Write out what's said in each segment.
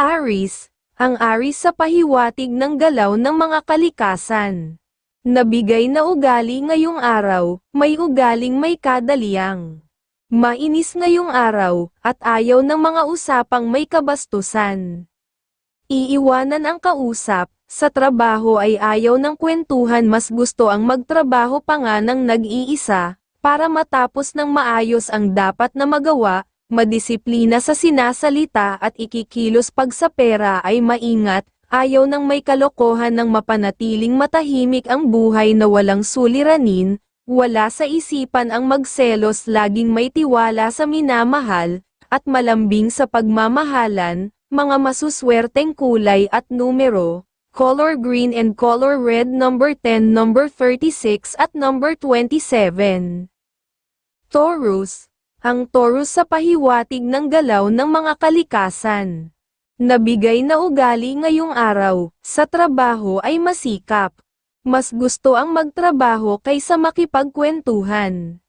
Aris, ang Aris sa pahiwatig ng galaw ng mga kalikasan. Nabigay na ugali ngayong araw, may ugaling may kadaliang. Mainis ngayong araw, at ayaw ng mga usapang may kabastusan. Iiwanan ang kausap, sa trabaho ay ayaw ng kwentuhan mas gusto ang magtrabaho pa nga ng nag-iisa, para matapos ng maayos ang dapat na magawa, madisiplina sa sinasalita at ikikilos pag sa pera ay maingat, ayaw ng may kalokohan ng mapanatiling matahimik ang buhay na walang suliranin, wala sa isipan ang magselos laging may tiwala sa minamahal, at malambing sa pagmamahalan, mga masuswerteng kulay at numero, color green and color red number 10 number 36 at number 27. Taurus, ang Taurus sa pahiwatig ng galaw ng mga kalikasan. Nabigay na ugali ngayong araw, sa trabaho ay masikap. Mas gusto ang magtrabaho kaysa makipagkwentuhan.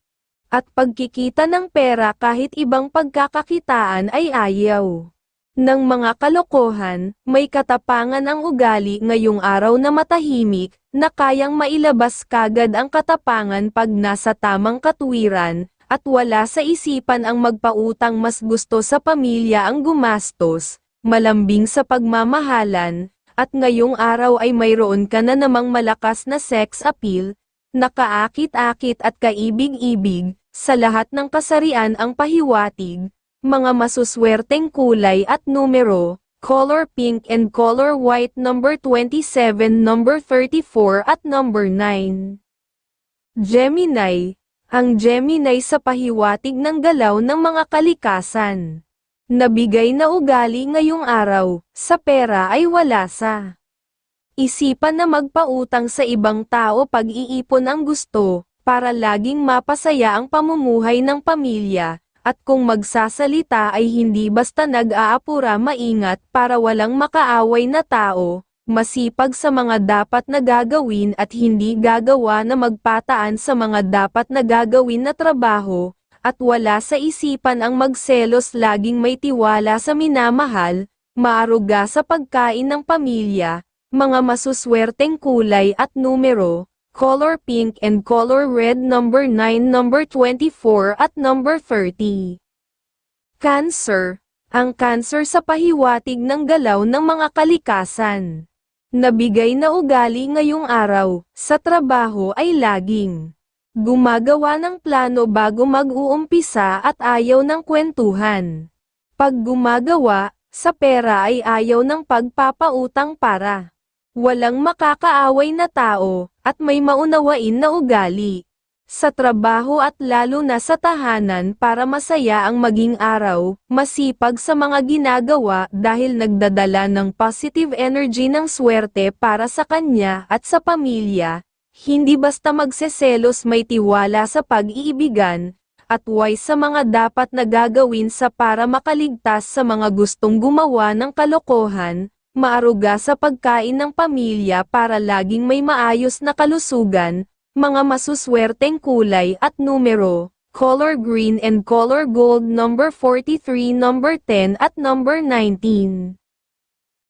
At pagkikita ng pera kahit ibang pagkakakitaan ay ayaw. Ng mga kalokohan, may katapangan ang ugali ngayong araw na matahimik, na kayang mailabas kagad ang katapangan pag nasa tamang katwiran, at wala sa isipan ang magpautang mas gusto sa pamilya ang gumastos, malambing sa pagmamahalan, at ngayong araw ay mayroon ka na namang malakas na sex appeal, nakaakit-akit at kaibig-ibig, sa lahat ng kasarian ang pahiwatig, mga masuswerteng kulay at numero, color pink and color white number 27 number 34 at number 9. Gemini, ang Gemini sa pahiwatig ng galaw ng mga kalikasan. Nabigay na ugali ngayong araw, sa pera ay wala sa. Isipan na magpautang sa ibang tao pag-iipon ang gusto, para laging mapasaya ang pamumuhay ng pamilya, at kung magsasalita ay hindi basta nag-aapura maingat para walang makaaway na tao, masipag sa mga dapat na gagawin at hindi gagawa na magpataan sa mga dapat na gagawin na trabaho, at wala sa isipan ang magselos laging may tiwala sa minamahal, maaruga sa pagkain ng pamilya, mga masuswerteng kulay at numero, color pink and color red number 9 number 24 at number 30. Cancer, ang cancer sa pahiwatig ng galaw ng mga kalikasan. Nabigay na ugali ngayong araw, sa trabaho ay laging gumagawa ng plano bago mag-uumpisa at ayaw ng kwentuhan. Pag gumagawa, sa pera ay ayaw ng pagpapautang para walang makakaaway na tao, at may maunawain na ugali. Sa trabaho at lalo na sa tahanan para masaya ang maging araw, masipag sa mga ginagawa dahil nagdadala ng positive energy ng swerte para sa kanya at sa pamilya, hindi basta magseselos may tiwala sa pag-iibigan, at wise sa mga dapat na gagawin sa para makaligtas sa mga gustong gumawa ng kalokohan, maaruga sa pagkain ng pamilya para laging may maayos na kalusugan, mga masuswerteng kulay at numero, color green and color gold number 43 number 10 at number 19.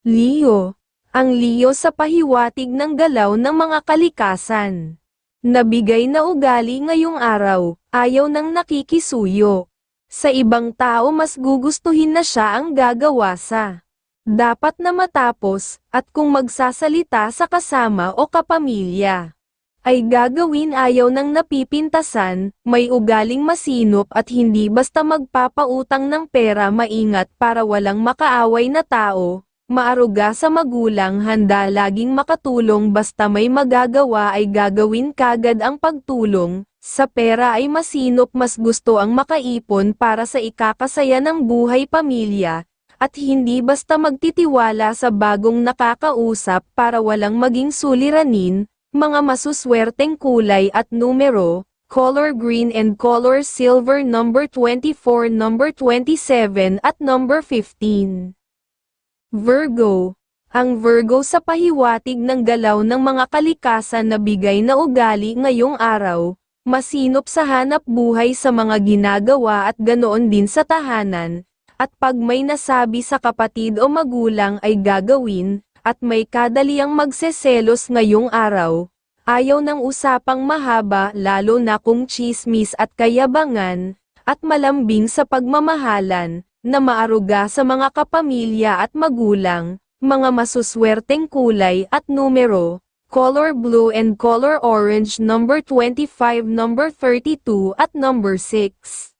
Leo, ang Leo sa pahiwatig ng galaw ng mga kalikasan. Nabigay na ugali ngayong araw, ayaw ng nakikisuyo. Sa ibang tao mas gugustuhin na siya ang gagawa sa dapat na matapos, at kung magsasalita sa kasama o kapamilya, ay gagawin ayaw ng napipintasan, may ugaling masinop at hindi basta magpapautang ng pera maingat para walang makaaway na tao, maaruga sa magulang handa laging makatulong basta may magagawa ay gagawin kagad ang pagtulong, sa pera ay masinop mas gusto ang makaipon para sa ikakasaya ng buhay pamilya, at hindi basta magtitiwala sa bagong nakakausap para walang maging suliranin, mga masuswerteng kulay at numero, color green and color silver number 24 number 27 at number 15. Virgo, ang Virgo sa pahiwatig ng galaw ng mga kalikasan na bigay na ugali ngayong araw, masinop sa hanap buhay sa mga ginagawa at ganoon din sa tahanan, at pag may nasabi sa kapatid o magulang ay gagawin, at may kadaliang magseselos ngayong araw, ayaw ng usapang mahaba lalo na kung chismis at kayabangan, at malambing sa pagmamahalan, na maaruga sa mga kapamilya at magulang, mga masuswerteng kulay at numero, color blue and color orange number 25 number 32 at number 6.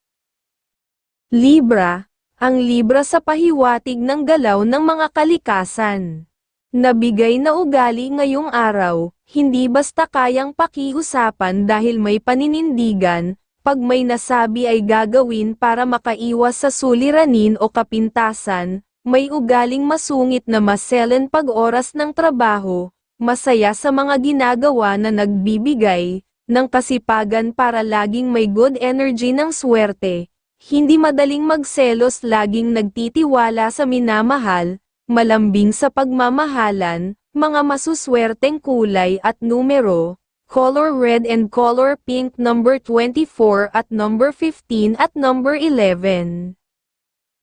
Libra, ang Libra sa pahiwatig ng galaw ng mga kalikasan. Nabigay na ugali ngayong araw, hindi basta kayang pakiusapan dahil may paninindigan, pag may nasabi ay gagawin para makaiwas sa suliranin o kapintasan, may ugaling masungit na maselen pag oras ng trabaho, masaya sa mga ginagawa na nagbibigay, ng kasipagan para laging may good energy ng swerte, hindi madaling magselos laging nagtitiwala sa minamahal, malambing sa pagmamahalan, mga masuswerteng kulay at numero, color red and color pink number 24 at number 15 at number 11.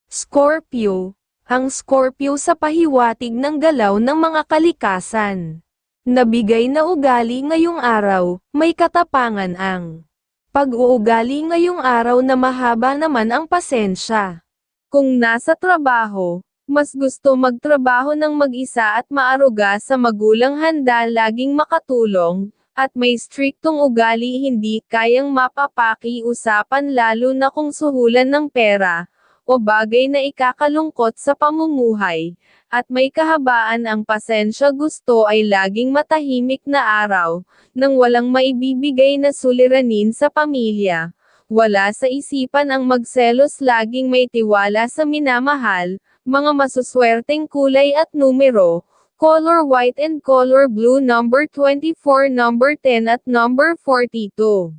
Scorpio, ang Scorpio sa pahiwatig ng galaw ng mga kalikasan. Nabigay na ugali ngayong araw, may katapangan ang pag-uugali ngayong araw na mahaba naman ang pasensya. Kung nasa trabaho, mas gusto magtrabaho ng mag-isa at maaruga sa magulang handa laging makatulong, at may striktong ugali hindi kayang mapapaki-usapan lalo na kung suhulan ng pera, o bagay na ikakalungkot sa pamumuhay, at may kahabaan ang pasensya gusto ay laging matahimik na araw, nang walang maibibigay na suliranin sa pamilya. Wala sa isipan ang magselos laging may tiwala sa minamahal, mga masuswerteng kulay at numero, color white and color blue number 24 number 10 at number 42.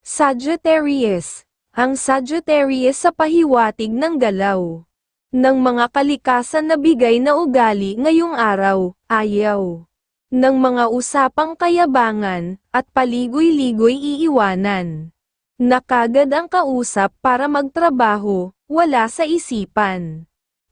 Sagittarius, ang Sagittarius sa pahiwatig ng galaw ng mga kalikasan na bigay na ugali ngayong araw, ayaw ng mga usapang kayabangan, at paligoy-ligoy iiwanan. Nakagad ang kausap para magtrabaho, wala sa isipan.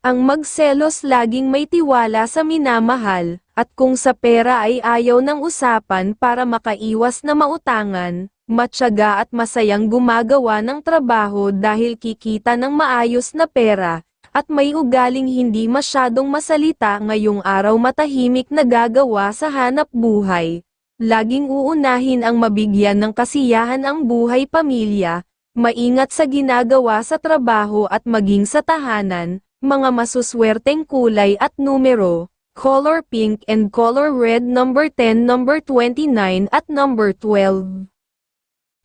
Ang magselos laging may tiwala sa minamahal, at kung sa pera ay ayaw ng usapan para makaiwas na mautangan, matyaga at masayang gumagawa ng trabaho dahil kikita ng maayos na pera, at may ugaling hindi masyadong masalita ngayong araw matahimik na gagawa sa hanap buhay. Laging uunahin ang mabigyan ng kasiyahan ang buhay pamilya, maingat sa ginagawa sa trabaho at maging sa tahanan, mga masuswerteng kulay at numero, color pink and color red number 10 number 29 at number 12.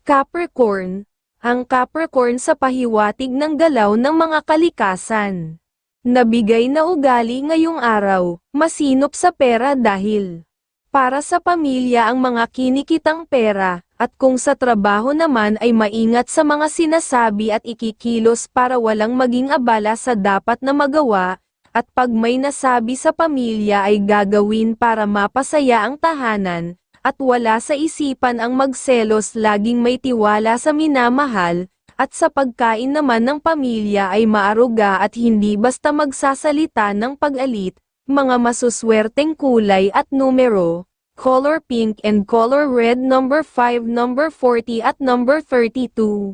Capricorn, ang Capricorn sa pahiwatig ng galaw ng mga kalikasan. Nabigay na ugali ngayong araw, masinop sa pera dahil para sa pamilya ang mga kinikitang pera, at kung sa trabaho naman ay maingat sa mga sinasabi at ikikilos para walang maging abala sa dapat na magawa, at pag may nasabi sa pamilya ay gagawin para mapasaya ang tahanan, at wala sa isipan ang magselos laging may tiwala sa minamahal, at sa pagkain naman ng pamilya ay maaruga at hindi basta magsasalita ng pag-alit, mga masuswerteng kulay at numero, color pink and color red number 5 number 40 at number 32.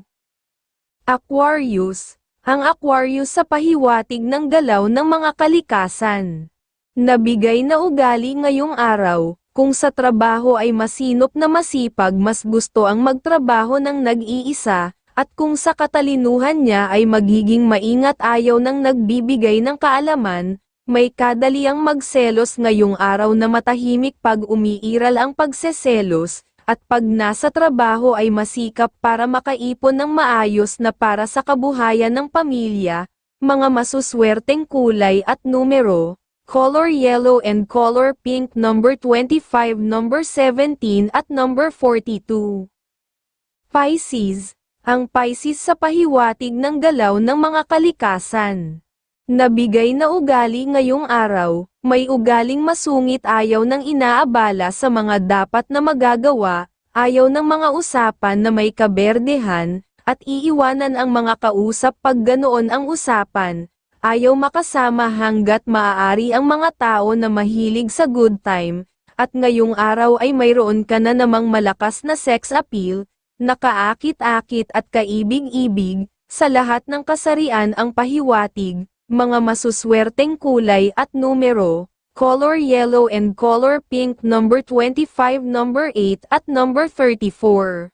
Aquarius, ang Aquarius sa pahiwatig ng galaw ng mga kalikasan. Nabigay na ugali ngayong araw, kung sa trabaho ay masinop na masipag mas gusto ang magtrabaho ng nag-iisa, at kung sa katalinuhan niya ay magiging maingat ayaw ng nagbibigay ng kaalaman, may kadaliang magselos ngayong araw na matahimik pag umiiral ang pagseselos, at pag nasa trabaho ay masikap para makaipon ng maayos na para sa kabuhayan ng pamilya, mga masuswerteng kulay at numero, color yellow and color pink number 25 number 17 at number 42. Pisces, ang Pisces sa pahiwatig ng galaw ng mga kalikasan. Nabigay na ugali ngayong araw, may ugaling masungit ayaw ng inaabala sa mga dapat na magagawa, ayaw ng mga usapan na may kaberdehan, at iiwanan ang mga kausap pag ganoon ang usapan, ayaw makasama hanggat maaari ang mga tao na mahilig sa good time, at ngayong araw ay mayroon ka na namang malakas na sex appeal, nakaakit-akit at kaibig-ibig, sa lahat ng kasarian ang pahiwatig, mga masuswerteng kulay at numero, color yellow and color pink number 25 number 8 at number 34.